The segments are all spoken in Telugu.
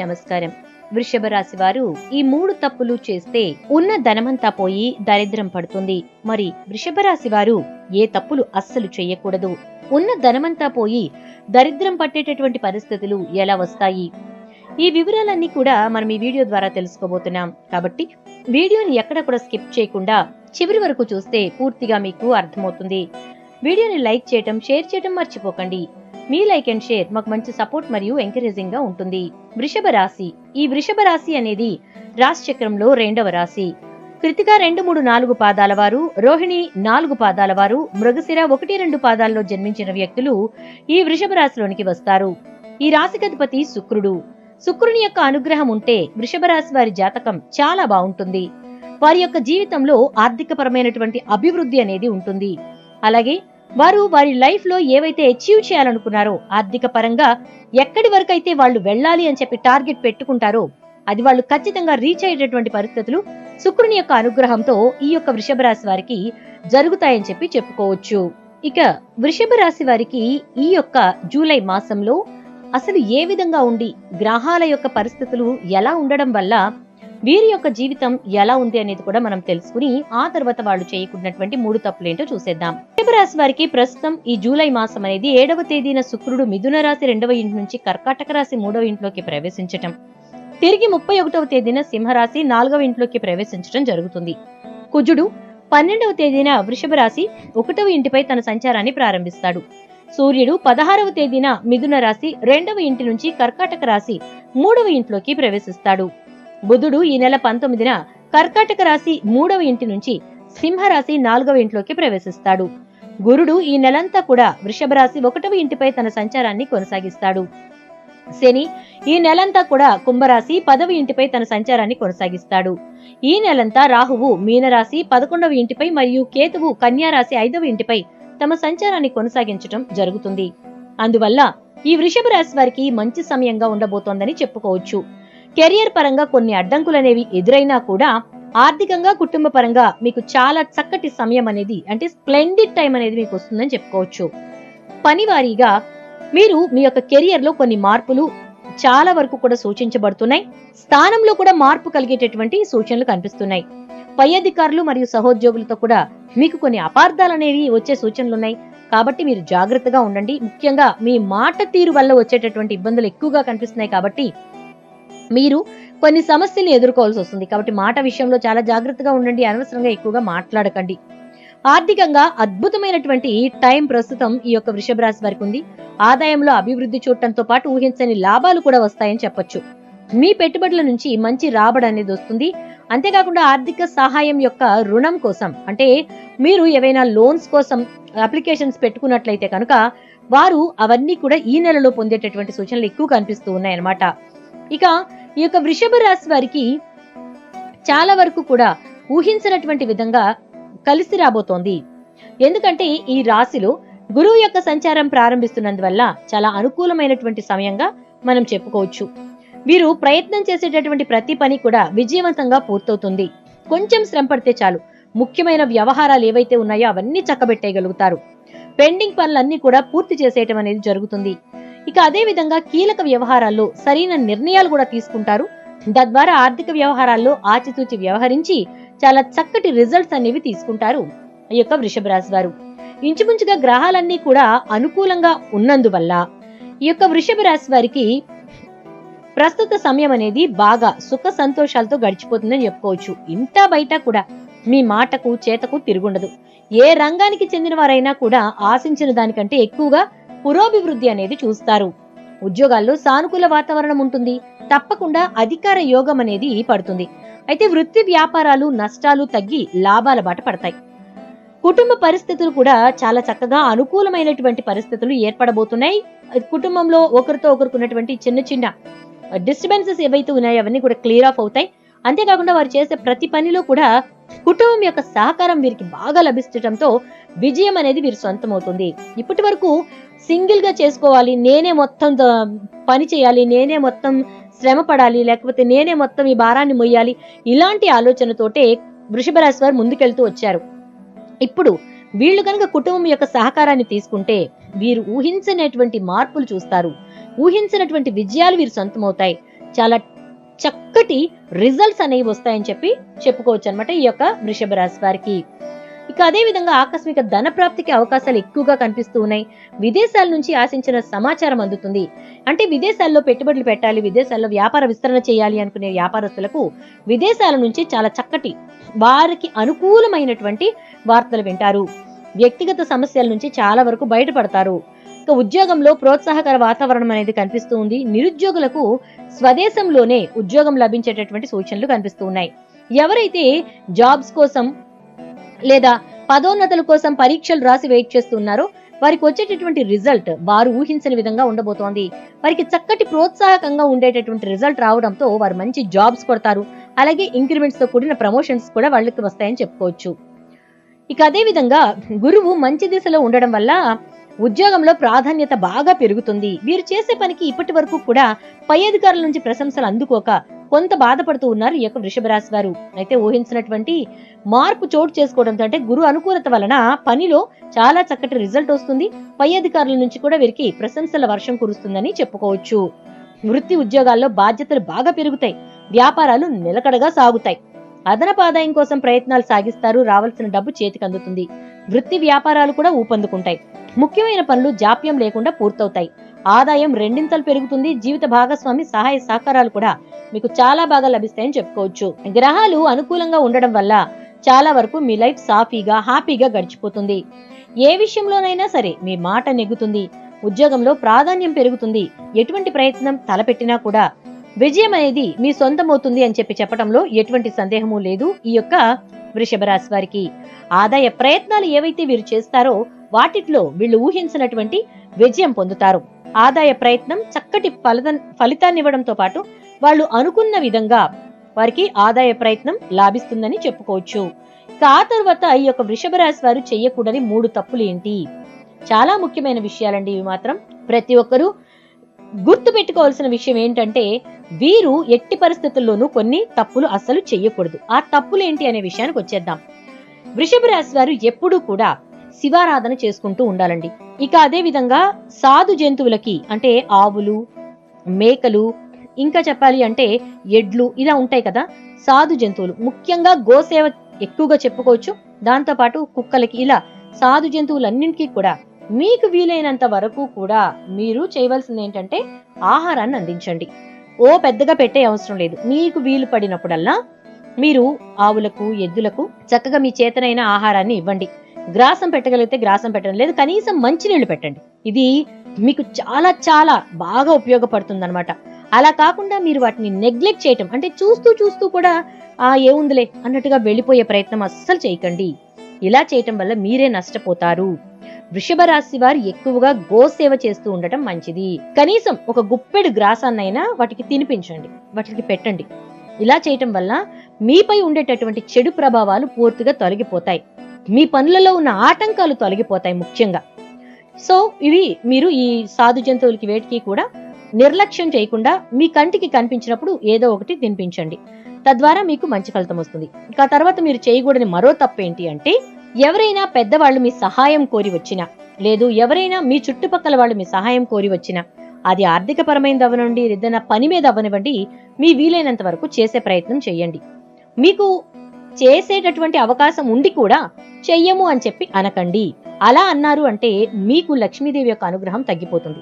నమస్కారం. వృషభ రాశి వారు ఈ మూడు తప్పులు చేస్తే ఉన్న ధనమంతా పోయి దరిద్రం పడుతుంది. మరి వృషభ రాశి వారు ఏ తప్పులు అస్సలు చేయకూడదు. ఉన్న ధనమంతా పోయి దరిద్రం పట్టేటటువంటి పరిస్థితులు ఎలా వస్తాయి? ఈ వివరాలన్నీ కూడా మనం ఈ వీడియో ద్వారా తెలుసుకోబోతున్నాం. కాబట్టి వీడియోని ఎక్కడ కూడా స్కిప్ చేయకుండా చివరి వరకు చూస్తే పూర్తిగా మీకు అర్థమవుతుంది. వీడియోని లైక్ చేయటం షేర్ చేయటం మర్చిపోకండి. మీ లైక్ అండ్ షేర్ మాకు మంచి సపోర్ట్ మరియు ఎంకరేజింగ్గా ఉంటుంది. వృషభ రాశి. ఈ వృషభ రాశి అనేది రాశి చక్రంలో రెండవ రాశి. కృతిక రెండు మూడు నాలుగు పాదాల వారు రోహిణి నాలుగు పాదాల వారు మృగశిర ఒకటి రెండు పాదాల్లో జన్మించిన వ్యక్తులు ఈ వృషభ రాశిలోనికి వస్తారు. ఈ రాశికధిపతి శుక్రుడు. శుక్రుని యొక్క అనుగ్రహం ఉంటే వృషభ రాశి వారి జాతకం చాలా బాగుంటుంది. వారి యొక్క జీవితంలో ఆర్థికపరమైనటువంటి అభివృద్ధి అనేది ఉంటుంది. అలాగే వారు వారి లైఫ్లో ఏవైతే అచీవ్ చేయాలనుకున్నారో ఆర్థిక పరంగా ఎక్కడి వరకు అయితే వాళ్ళు వెళ్ళాలి అని చెప్పి టార్గెట్ పెట్టుకుంటారో అది వాళ్ళు ఖచ్చితంగా రీచ్ అయ్యేటటువంటి పరిస్థితులు శుక్రుని యొక్క అనుగ్రహంతో ఈ యొక్క వృషభ రాశి వారికి జరుగుతాయని చెప్పి చెప్పుకోవచ్చు. ఇక వృషభ రాశి వారికి ఈ యొక్క జూలై మాసంలో అసలు ఏ విధంగా ఉండి గ్రహాల యొక్క పరిస్థితులు ఎలా ఉండడం వల్ల వీరి యొక్క జీవితం ఎలా ఉంది అనేది కూడా మనం తెలుసుకుని ఆ తర్వాత వాళ్ళు చేయకున్నటువంటి మూడు తప్పులేంటో చూసేద్దాం. వృషభ రాశి వారికి ప్రస్తుతం ఈ జూలై మాసం అనేది ఏడవ తేదీన శుక్రుడు మిథున రాశి రెండవ ఇంటి నుంచి కర్కాటక రాశి మూడవ ఇంట్లోకి ప్రవేశించటం. తిరిగి ముప్పై ఒకటవ తేదీన సింహరాశి నాలుగవ ఇంట్లోకి ప్రవేశించడం జరుగుతుంది. కుజుడు పన్నెండవ తేదీన వృషభ రాశి ఒకటవ ఇంటిపై తన సంచారాన్ని ప్రారంభిస్తాడు. సూర్యుడు పదహారవ తేదీన మిథున రాశి రెండవ ఇంటి నుంచి కర్కాటక రాశి మూడవ ఇంట్లోకి ప్రవేశిస్తాడు. బుధుడు ఈ నెల పంతొమ్మిదిన కర్కాటక రాశి మూడవ ఇంటి నుంచి సింహరాశి నాలుగవ ఇంట్లోకి ప్రవేశిస్తాడు. గురుడు ఈ నెలంతా కూడా వృషభ రాశి ఒకటవ ఇంటిపై తన సంచారాన్ని కొనసాగిస్తాడు. శని ఈ నెలంతా కూడా కుంభరాశి పదవ ఇంటిపై తన సంచారాన్ని కొనసాగిస్తాడు. ఈ నెలంతా రాహువు మీనరాశి పదకొండవ ఇంటిపై మరియు కేతువు కన్యా రాశి ఐదవ ఇంటిపై తమ సంచారాన్ని కొనసాగించటం జరుగుతుంది. అందువల్ల ఈ వృషభ రాశి వారికి మంచి సమయంగా ఉండబోతోందని చెప్పుకోవచ్చు. కెరియర్ పరంగా కొన్ని అడ్డంకులనేవి ఎదురైనా కూడా ఆర్థికంగా కుటుంబ పరంగా మీకు చాలా చక్కటి సమయం అనేది అంటే స్ప్లెండిడ్ టైం అనేది మీకు వస్తుందని చెప్పుకోవచ్చు. పనివారీగా మీరు మీ యొక్క కెరియర్లో కొన్ని మార్పులు చాలా వరకు కూడా సూచించబడుతున్నాయి. స్థానంలో కూడా మార్పు కలిగేటటువంటి సూచనలు కనిపిస్తున్నాయి. పై అధికారులు మరియు సహోద్యోగులతో కూడా మీకు కొన్ని అపార్థాలు అనేవి వచ్చే సూచనలు ఉన్నాయి. కాబట్టి మీరు జాగ్రత్తగా ఉండండి. ముఖ్యంగా మీ మాట తీరు వల్ల వచ్చేటటువంటి ఇబ్బందులు ఎక్కువగా కనిపిస్తున్నాయి కాబట్టి మీరు కొన్ని సమస్యలు ఎదుర్కోవాల్సి వస్తుంది. కాబట్టి మాట విషయంలో చాలా జాగ్రత్తగా ఉండండి. అనవసరంగా ఎక్కువగా మాట్లాడకండి. ఆర్థికంగా అద్భుతమైనటువంటి టైం ప్రస్తుతం ఈ యొక్క వృషభ రాశి వారికి ఉంది. ఆదాయంలో అభివృద్ధి చూడటంతో పాటు ఊహించని లాభాలు కూడా వస్తాయని చెప్పొచ్చు. మీ పెట్టుబడుల నుంచి మంచి రాబడి అనేది వస్తుంది. అంతేకాకుండా ఆర్థిక సహాయం యొక్క రుణం కోసం అంటే మీరు ఏవైనా లోన్స్ కోసం అప్లికేషన్స్ పెట్టుకున్నట్లయితే కనుక వారు అవన్నీ కూడా ఈ నెలలో పొందేటటువంటి సూచనలు ఎక్కువ కనిపిస్తూ ఉన్నాయన్నమాట. ఇక ఈ యొక్క వృషభ రాశి వారికి చాలా వరకు కూడా ఊహించినటువంటి విధంగా కలిసి రాబోతోంది. ఎందుకంటే ఈ రాశిలో గురువు యొక్క సంచారం ప్రారంభిస్తున్నందువల్ల చాలా అనుకూలమైనటువంటి సమయంగా మనం చెప్పుకోవచ్చు. వీరు ప్రయత్నం చేసేటటువంటి ప్రతి పని కూడా విజయవంతంగా పూర్తవుతుంది. కొంచెం శ్రమ పడితే చాలు. ముఖ్యమైన వ్యవహారాలు ఏవైతే ఉన్నాయో అవన్నీ చక్కబెట్టేయగలుగుతారు. పెండింగ్ పనులన్నీ కూడా పూర్తి చేసేయటం అనేది జరుగుతుంది. ఇక అదే విధంగా కీలక వ్యవహారాల్లో సరైన నిర్ణయాలు కూడా తీసుకుంటారు. తద్వారా ఆర్థిక వ్యవహారాల్లో ఆచితూచి వ్యవహరించి చాలా చక్కటి రిజల్ట్స్ అనేవి తీసుకుంటారు ఈ యొక్క వృషభ రాశి వారు. ఇంచుమించుగా గ్రహాలన్నీ కూడా అనుకూలంగా ఉన్నందువల్ల ఈ యొక్క వృషభ రాశి వారికి ప్రస్తుత సమయం అనేది బాగా సుఖ సంతోషాలతో గడిచిపోతుందని చెప్పుకోవచ్చు. ఇంటా బయట కూడా మీ మాటకు చేతకు తిరుగుండదు. ఏ రంగానికి చెందిన వారైనా కూడా ఆశించిన దానికంటే ఎక్కువగా పురోభివృద్ధి అనేది చూస్తారు. ఉద్యోగాల్లో సానుకూల వాతావరణం ఉంటుంది. తప్పకుండా అధికార యోగం అనేది పడుతుంది. అయితే వృత్తి వ్యాపారాలు నష్టాలు తగ్గి లాభాల బాట పడతాయి. కుటుంబ పరిస్థితులు కూడా చాలా చక్కగా అనుకూలమైనటువంటి పరిస్థితులు ఏర్పడబోతున్నాయి. కుటుంబంలో ఒకరితో ఒకరికి చిన్న చిన్న డిస్టర్బెన్సెస్ ఏవైతే ఉన్నాయో అవన్నీ కూడా క్లియర్ ఆఫ్ అవుతాయి. అంతేకాకుండా వారు చేసే ప్రతి పనిలో కూడా కుటుంబం యొక్క సహకారం వీరికి బాగా లభిస్తుండటంతో విజయం అనేది వీరు సొంతం అవుతుంది ఇప్పటి వరకు సింగిల్గా చేసుకోవాలి నేనే మొత్తం పని చేయాలి నేనే మొత్తం శ్రమ పడాలి లేకపోతే నేనే మొత్తం ఈ భారాన్ని మొయ్యాలి ఇలాంటి ఆలోచనతోటే వృషభ రాశి వారు ముందుకెళ్తూ వచ్చారు. ఇప్పుడు వీళ్ళు కనుక కుటుంబం యొక్క సహకారాన్ని తీసుకుంటే వీరు ఊహించనటువంటి మార్పులు చూస్తారు. ఊహించినటువంటి విజయాలు వీరు సొంతమవుతాయి. చాలా చక్కటి రిజల్ట్స్ అనేవి వస్తాయని చెప్పి చెప్పుకోవచ్చు అనమాట ఈ యొక్క వృషభ రాశి వారికి. ఇక అదే విధంగా ఆకస్మిక ధన ప్రాప్తికి అవకాశాలు ఎక్కువగా కనిపిస్తూ ఉన్నాయి. విదేశాల నుంచి ఆశించిన సమాచారం అందుతుంది. అంటే విదేశాల్లో పెట్టుబడులు పెట్టాలి విదేశాల్లో వ్యాపార విస్తరణ చేయాలి అనుకునే వ్యాపారస్తులకు విదేశాల నుంచి చాలా చక్కటి వారికి అనుకూలమైనటువంటి వార్తలు వింటారు. వ్యక్తిగత సమస్యల నుంచి చాలా వరకు బయటపడతారు. ఇక ఉద్యోగంలో ప్రోత్సాహకర వాతావరణం అనేది కనిపిస్తూ ఉంది. నిరుద్యోగులకు స్వదేశంలోనే ఉద్యోగం లభించేటటువంటి సూచనలు కనిపిస్తూ ఉన్నాయి. ఎవరైతే జాబ్స్ కోసం లేదా పదోన్నతుల కోసం పరీక్షలు రాసి వెయిట్ చేస్తున్నారో వారికి వచ్చేటటువంటి రిజల్ట్ వారు ఊహించని విధంగా ఉండబోతోంది. వారికి చక్కటి ప్రోత్సాహకంగా ఉండేటటువంటి రిజల్ట్ రావడంతో వారు మంచి జాబ్స్ కొడతారు. అలాగే ఇంక్రిమెంట్స్తో కూడిన ప్రమోషన్స్ కూడా వాళ్ళకి వస్తాయని చెప్పుకోవచ్చు. ఇక అదే విధంగా గురువు మంచి దిశలో ఉండడం వల్ల ఉద్యోగంలో ప్రాధాన్యత బాగా పెరుగుతుంది. వీరు చేసే పనికి ఇప్పటి వరకు కూడా పై అధికారుల నుంచి ప్రశంసలు అందుకోక కొంత బాధపడుతూ ఉన్నారు ఈ యొక్క వృషభ రాశి వారు. అయితే ఊహించినటువంటి మార్పు చోటు చేసుకోవడంతో అంటే గురు అనుకూలత వలన పనిలో చాలా చక్కటి రిజల్ట్ వస్తుంది. పై అధికారుల నుంచి కూడా వీరికి ప్రశంసల వర్షం కురుస్తుందని చెప్పుకోవచ్చు. వృత్తి ఉద్యోగాల్లో బాధ్యతలు బాగా పెరుగుతాయి. వ్యాపారాలు నిలకడగా సాగుతాయి. అదనపు ఆదాయం కోసం ప్రయత్నాలు సాగిస్తారు. రావాల్సిన డబ్బు చేతికి అందుతుంది. వృత్తి వ్యాపారాలు కూడా ఊపందుకుంటాయి. ముఖ్యమైన పనులు జాప్యం లేకుండా పూర్తవుతాయి. ఆదాయం రెండింతలు పెరుగుతుంది జీవిత భాగస్వామి సహాయ సహకారాలు కూడా మీకు చాలా బాగా లభిస్తాయని చెప్పుకోవచ్చు. గ్రహాలు అనుకూలంగా ఉండడం వల్ల చాలా వరకు మీ లైఫ్ సాఫీగా హ్యాపీగా గడిచిపోతుంది. ఏ విషయంలోనైనా సరే మీ మాట నెగ్గుతుంది ఉద్యోగంలో ప్రాధాన్యం పెరుగుతుంది ఎటువంటి ప్రయత్నం తలపెట్టినా కూడా విజయం అనేది మీ సొంతమవుతుంది అని చెప్పి చెప్పడంలో ఎటువంటి సందేహము లేదు ఈ యొక్క వృషభ రాశి వారికి. ఆదాయ ప్రయత్నాలు ఏవైతే వీరు చేస్తారో వాటిట్లో వీళ్ళు ఊహించినటువంటి విజయం పొందుతారు. ఆదాయ ప్రయత్నం చక్కటి ఫలితం ఫలితాన్నివ్వడంతో పాటు వాళ్ళు అనుకున్న విధంగా వారికి ఆదాయ ప్రయత్నం లాభిస్తుందని చెప్పుకోవచ్చు. ఆ తర్వాత ఈ యొక్క వృషభ రాశి వారు చెయ్యకూడని మూడు తప్పులు ఏంటి? చాలా ముఖ్యమైన విషయాలండి ఇవి మాత్రం. ప్రతి ఒక్కరూ గుర్తు పెట్టుకోవాల్సిన విషయం ఏంటంటే వీరు ఎట్టి పరిస్థితుల్లోనూ కొన్ని తప్పులు అస్సలు చెయ్యకూడదు ఆ తప్పులు ఏంటి అనే విషయానికి వచ్చేద్దాం. వృషభ రాశి వారు ఎప్పుడూ కూడా శివారాధన చేసుకుంటూ ఉండాలండి. ఇక అదే విధంగా సాధు జంతువులకి అంటే ఆవులు మేకలు ఇంకా చెప్పాలి అంటే ఎడ్లు ఇలా ఉంటాయి కదా సాధు జంతువులు. ముఖ్యంగా గోసేవ ఎక్కువగా చెప్పుకోవచ్చు. దాంతో పాటు కుక్కలకి ఇలా సాధు జంతువులన్నింటికీ కూడా మీకు వీలైనంత వరకు కూడా మీరు చేయవలసింది ఏంటంటే ఆహారాన్ని అందించండి. ఓ పెద్దగా పెట్టే అవసరం లేదు. మీకు వీలు పడినప్పుడల్లా మీరు ఆవులకు ఎద్దులకు చక్కగా మీ చేతనైన ఆహారాన్ని ఇవ్వండి. గ్రాసం పెట్టగలిగితే గ్రాసం పెట్టండి లేదు. కనీసం మంచినీళ్ళు పెట్టండి. ఇది మీకు చాలా చాలా బాగా ఉపయోగపడుతుంది అలా కాకుండా మీరు వాటిని నెగ్లెక్ట్ చేయటం అంటే చూస్తూ చూస్తూ కూడా ఆ ఏముందిలే అన్నట్టుగా వెళ్ళిపోయే ప్రయత్నం అస్సలు చేయకండి. ఇలా చేయటం వల్ల మీరే నష్టపోతారు. వృషభ రాశి వారు ఎక్కువగా గోసేవ చేస్తూ ఉండటం మంచిది. కనీసం ఒక గుప్పెడు గ్రాసాన్నైనా వాటికి తినిపించండి వాటికి పెట్టండి. ఇలా చేయటం వల్ల మీపై ఉండేటటువంటి చెడు ప్రభావాలు పూర్తిగా తొలగిపోతాయి. మీ పనులలో ఉన్న ఆటంకాలు తొలగిపోతాయి ముఖ్యంగా. సో ఇవి మీరు ఈ సాధు జంతువులకి వేటికి కూడా నిర్లక్ష్యం చేయకుండా మీ కంటికి కనిపించినప్పుడు ఏదో ఒకటి తినిపించండి. తద్వారా మీకు మంచి ఫలితం వస్తుంది. ఇక తర్వాత మీరు చేయకూడని మరో తప్పు ఏంటి అంటే ఎవరైనా పెద్దవాళ్ళు మీ సహాయం కోరి వచ్చినా లేదు ఎవరైనా మీ చుట్టుపక్కల వాళ్ళు మీ సహాయం కోరి వచ్చినా అది ఆర్థిక పరమైనది అవనండి ఏదైనా పని మీద అవనివ్వండి మీ వీలైనంత వరకు చేసే ప్రయత్నం చేయండి. మీకు చేసేటటువంటి అవకాశం ఉండి కూడా చెయ్యము అని చెప్పి అనకండి. అలా అన్నారు అంటే మీకు లక్ష్మీదేవి యొక్క అనుగ్రహం తగ్గిపోతుంది.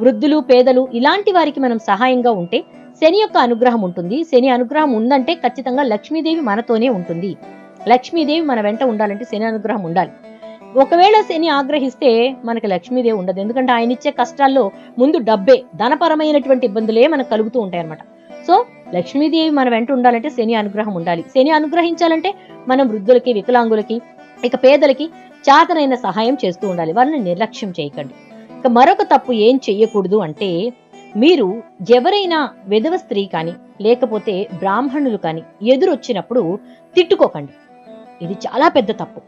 వృద్ధులు పేదలు ఇలాంటి వారికి మనం సహాయంగా ఉంటే శని యొక్క అనుగ్రహం ఉంటుంది. శని అనుగ్రహం ఉందంటే ఖచ్చితంగా లక్ష్మీదేవి మనతోనే ఉంటుంది. లక్ష్మీదేవి మన వెంట ఉండాలంటే శని అనుగ్రహం ఉండాలి. ఒకవేళ శని ఆగ్రహిస్తే మనకి లక్ష్మీదేవి ఉండదు. ఎందుకంటే ఆయన ఇచ్చే కష్టాల్లో ముందు డబ్బే ధనపరమైనటువంటి ఇబ్బందులే మనకు కలుగుతూ ఉంటాయన్నమాట. సో లక్ష్మీదేవి మన వెంట ఉండాలంటే శని అనుగ్రహం ఉండాలి. శని అనుగ్రహించాలంటే మనం వృద్ధులకి వికలాంగులకి ఇక పేదలకి చాతనైన సహాయం చేస్తూ ఉండాలి. వారిని నిర్లక్ష్యం చేయకండి. ఇక మరొక తప్పు ఏం చెయ్యకూడదు అంటే మీరు ఎవరైనా విధవ స్త్రీ కానీ లేకపోతే బ్రాహ్మణులు కానీ ఎదురొచ్చినప్పుడు తిట్టుకోకండి. ఇది చాలా పెద్ద తప్పు.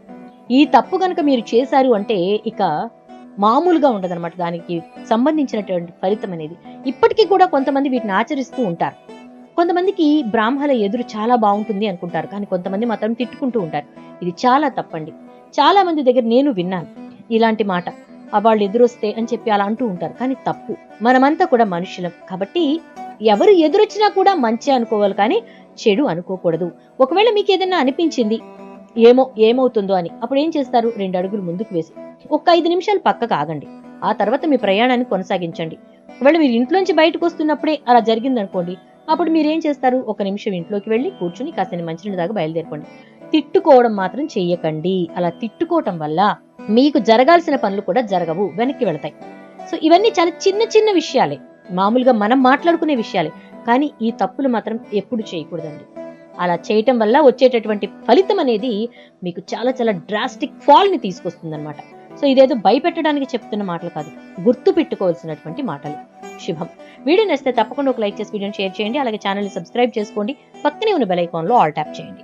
ఈ తప్పు కనుక మీరు చేశారు అంటే ఇక మామూలుగా ఉండదన్నమాట. దానికి సంబంధించినటువంటి ఫలితం అనేది. ఇప్పటికీ కూడా కొంతమంది వీటిని ఆచరిస్తూ ఉంటారు. కొంతమందికి బ్రాహ్మల ఎదురు చాలా బాగుంటుంది అనుకుంటారు. కానీ కొంతమంది మాత్రం తిట్టుకుంటూ ఉంటారు. ఇది చాలా తప్పండి. చాలా మంది దగ్గర నేను విన్నాను ఇలాంటి మాట. వాళ్ళు ఎదురొస్తే అని చెప్పి అలా అంటూ ఉంటారు. కానీ తప్పు. మనమంతా కూడా మనుషులం. కాబట్టి ఎవరు ఎదురొచ్చినా కూడా మంచి అనుకోవాలి కానీ చెడు అనుకోకూడదు. ఒకవేళ మీకు ఏదైనా అనిపించింది ఏమో ఏమవుతుందో అని. అప్పుడు ఏం చేస్తారు? రెండు అడుగులు ముందుకు వేసి ఒక్క ఐదు నిమిషాలు పక్కకు ఆగండి. ఆ తర్వాత మీ ప్రయాణాన్ని కొనసాగించండి. ఒకవేళ మీరు ఇంట్లోంచి బయటకు వస్తున్నప్పుడే అలా జరిగిందనుకోండి అప్పుడు మీరేం చేస్తారు? ఒక నిమిషం ఇంట్లోకి వెళ్ళి కూర్చుని కాసిన మంచినీళ్ళు దాకా బయలుదేరుకోండి. తిట్టుకోవడం మాత్రం చెయ్యకండి. అలా తిట్టుకోవటం వల్ల మీకు జరగాల్సిన పనులు కూడా జరగవు వెనక్కి వెళతాయి. సో ఇవన్నీ చాలా చిన్న చిన్న విషయాలే. మామూలుగా మనం మాట్లాడుకునే విషయాలే. కానీ ఈ తప్పులు మాత్రం ఎప్పుడు చేయకూడదండి. అలా చేయటం వల్ల వచ్చేటటువంటి ఫలితం అనేది మీకు చాలా చాలా డ్రాస్టిక్ ఫాల్ని అనమాట సో ఇదేదో భయపెట్టడానికి చెప్తున్న మాటలు కాదు గుర్తు పెట్టుకోవాల్సినటువంటి మాటలు. శుభం. వీడియో నచ్చితే తప్పకుండా ఒక లైక్ చేసి వీడియోని షేర్ చేయండి. అలాగే ఛానల్ సబ్స్క్రైబ్ చేసుకోండి. పక్కనే ఉన్న బెల్ ఐకాన్లో ఆల్ ట్యాప్ చేయండి.